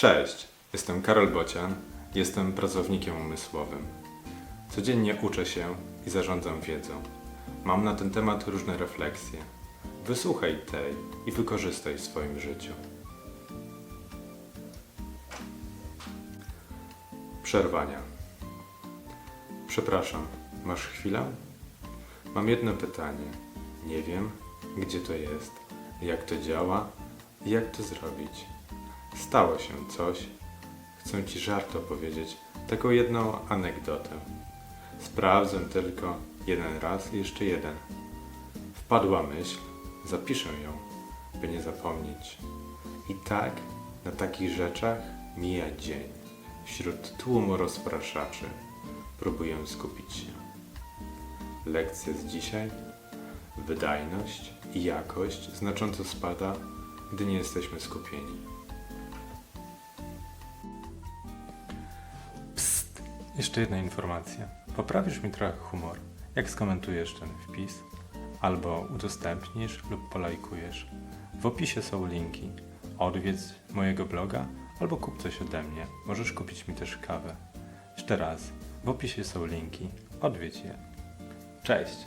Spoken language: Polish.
Cześć, jestem Karol Bocian, jestem pracownikiem umysłowym. Codziennie uczę się i zarządzam wiedzą. Mam na ten temat różne refleksje. Wysłuchaj tej i wykorzystaj w swoim życiu. Przerwania. Przepraszam, masz chwilę? Mam jedno pytanie. Nie wiem, gdzie to jest, jak to działa i jak to zrobić. Stało się coś. Chcę ci żart opowiedzieć, taką jedną anegdotę. Sprawdzę tylko jeden raz i jeszcze jeden. Wpadła myśl, zapiszę ją, by nie zapomnieć. I tak na takich rzeczach mija dzień. Wśród tłumu rozpraszaczy próbuję skupić się. Lekcja z dzisiaj. Wydajność i jakość znacząco spada, gdy nie jesteśmy skupieni. Jeszcze jedna informacja. Poprawisz mi trochę humor, jak skomentujesz ten wpis, albo udostępnisz lub polajkujesz. W opisie są linki. Odwiedz mojego bloga albo kup coś ode mnie. Możesz kupić mi też kawę. Jeszcze raz, w opisie są linki. Odwiedź je. Cześć!